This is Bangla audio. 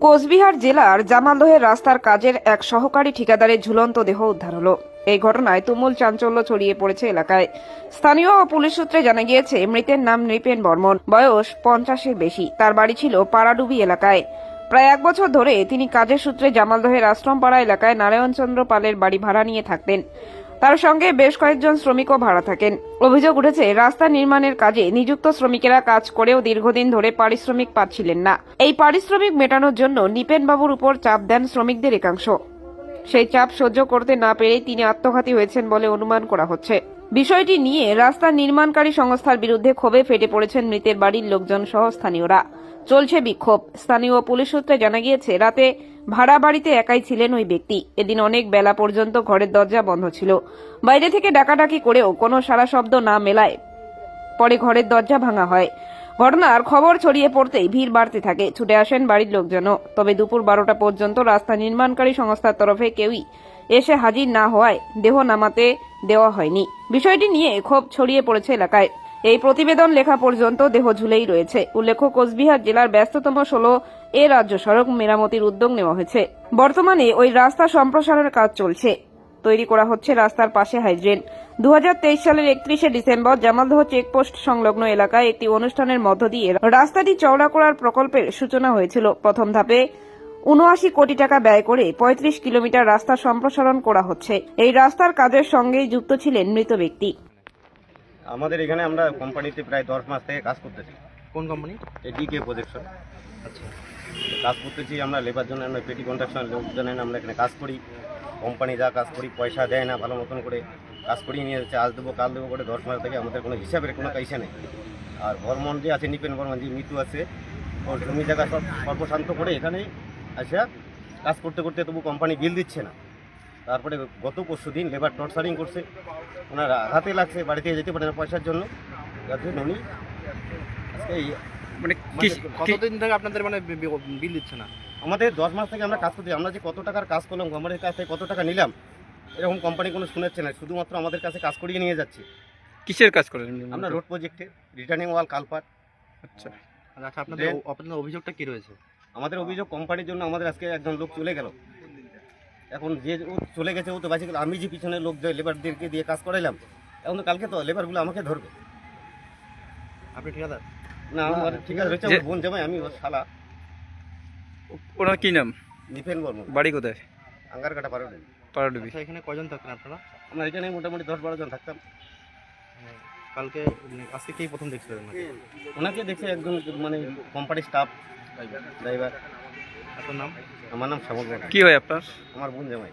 কোচবিহার জেলার জামালদহের রাস্তার কাজের এক সহকারী ঠিকাদারের ঝুলন্ত দেহ উদ্ধার হলো। এই ঘটনায় তুমুল চাঞ্চল্য ছড়িয়ে পড়েছে এলাকায়। স্থানীয় ও পুলিশ সূত্রে জানা গিয়েছে, মৃতের নাম নৃপেন বর্মন। বয়স পঞ্চাশের বেশি। তার বাড়ি ছিল পাড়াডুবি এলাকায়। প্রায় এক বছর ধরে তিনি কাজের সূত্রে জামালদহের আশ্রমপাড়া এলাকায় নারায়ণচন্দ্র পালের বাড়ি ভাড়া নিয়ে থাকতেন। তার সঙ্গে বেশ কয়েকজন শ্রমিকও ভাড়া থাকেন। অভিযোগ উঠেছে, রাস্তা নির্মাণের কাজে নিযুক্ত শ্রমিকেরা কাজ করেও দীর্ঘদিন ধরে পারিশ্রমিক পাচ্ছিলেন না। এই পারিশ্রমিক মেটানোর জন্য নিপেনবাবুর উপর চাপ দেন শ্রমিকদের একাংশ। সেই চাপ সহ্য করতে না পেরেই তিনি আত্মঘাতী হয়েছেন বলে অনুমান করা হচ্ছে। বিষয়টি নিয়ে রাস্তা নির্মাণকারী সংস্থার বিরুদ্ধে ক্ষোভে ফেটে পড়েছেন মৃতের বাড়ির লোকজন সহ স্থানীয়রা। চলছে বিক্ষোভ। স্থানীয় পুলিশ সূত্রে জানা গিয়েছে, রাতে ভাড়া বাড়িতে একাই ছিলেন ওই ব্যক্তি। এদিন অনেক বেলা পর্যন্ত ঘরের দরজা বন্ধ ছিল। বাইরে থেকে ডাকাডাকি করেও কোনো সারা শব্দ না মেলায় পরে ঘরের দরজা ভাঙা হয়। ঘটনার খবর ছড়িয়ে পড়তেই ভিড় বাড়তে থাকে। ছুটে আসেন বাড়ির লোকজনও। তবে দুপুর বারোটা পর্যন্ত রাস্তা নির্মাণকারী সংস্থার তরফে কেউই এসে হাজির না হওয়ায় দেহ নামাতে দেওয়া হয়নি। বিষয়টি নিয়ে ক্ষোভ ছড়িয়ে পড়েছে এলাকায়। এই প্রতিবেদন লেখা পর্যন্ত দেহ ঝুলেই রয়েছে। উল্লেখ্য, কোচবিহার জেলার ব্যস্ততম ষোলো এ রাজ্য সড়ক মেরামতির উদ্যোগ নেওয়া হয়েছে। বর্তমানে ওই রাস্তা সম্প্রসারণের কাজ চলছে। তৈরি করা হচ্ছে রাস্তার পাশে হাইড্রেন। দু সালের একত্রিশে ডিসেম্বর জামালদহ চেকপোস্ট সংলগ্ন এলাকায় একটি অনুষ্ঠানের মধ্য দিয়ে রাস্তাটি চওড়া করার প্রকল্পের সূচনা হয়েছিল। প্রথম ধাপে উনআশি কোটি টাকা ব্যয় করে পঁয়ত্রিশ কিলোমিটার রাস্তা সম্প্রসারণ করা হচ্ছে। এই রাস্তার কাজের সঙ্গেই যুক্ত ছিলেন মৃত ব্যক্তি। আমাদের এখানে আমরা কোম্পানিতে প্রায় দশ মাস থেকে কাজ করতেছি। কোন কোম্পানি? ডিকে প্রজেকশন আচ্ছা। কাজ করতেছি আমরা লেবার জন্য আমরা পেটি কন্ট্রাকশন লোকজন এনে আমরা এখানে কাজ করি। কোম্পানি যা কাজ করি পয়সা দেয় না ভালো মতন করে কাজ করিয়ে নিয়ে যাচ্ছে। আজ দেবো কাল দেবো করে দশ মাস থেকে আমাদের কোনো হিসাবের কোনো পয়সা নেই। আর বর্মন যে আছে নিপেন বর্মন যে মৃত্যু আছে ওর জমি জায়গা সব সর্বশান্ত করে এখানেই আসা কাজ করতে করতে তবু কোম্পানি বিল দিচ্ছে না। তারপরে গত পরশু দিন লেবার টর্চারিং করছে। ওনার হাতে লাগছে বাড়িতে যেতে পারে না পয়সার জন্য। যার জন্য উনি এই মানে কতদিন থেকে আপনাদের মানে বিল দিচ্ছে না? আমাদের দশ মাস থেকে আমরা কাজ করছি। আমরা যে কত টাকার কাজ করলাম কোম্পানির কাছ থেকে কত টাকা নিলাম এরকম কোম্পানি কোনো শুনেছে না। শুধুমাত্র আমাদের কাছে কাজ করিয়ে নিয়ে যাচ্ছে। কিসের কাজ করেন? আমরা রোড প্রজেক্টে রিটার্নিং ওয়াল কালপার আচ্ছা। আচ্ছা আপনাদের আপনাদের অভিযোগটা কী রয়েছে? আমাদের অভিযোগ কোম্পানির জন্য আমাদের আজকে একজন লোক চলে গেল। এখন যে ও চলে গেছে ও তো বাঁচে গেল আমি যে পিছনে লোক যে লেবারদেরকে দিয়ে কাজ করাইলাম এখন তো কালকে তো লেবারগুলো আমাকে ধরবে। আপনি ঠিকাদার? না আমার ঠিক আছে রয়েছে আমার বোন জামাই আমি ওর শালা। ও- ওনার কি নাম? নিফেন বর্মন। বাড়ি কোথায়? আঙ্গার কাটা পারো পাড়াডুবি আচ্ছা এখানে কজন থাকতেন আপনারা? আমরা এখানে মোটামুটি দশ বারো জন থাকতাম। মানে কালকে উম, আজকে কি প্রথম দেখছিল ওনাকে ওনাকে দেখে একজন মানে কোম্পানির স্টাফ ড্রাইভার আপনার নাম? আমার নাম শ্যামল। কি হয় আপনার? আমার বোন জামাই।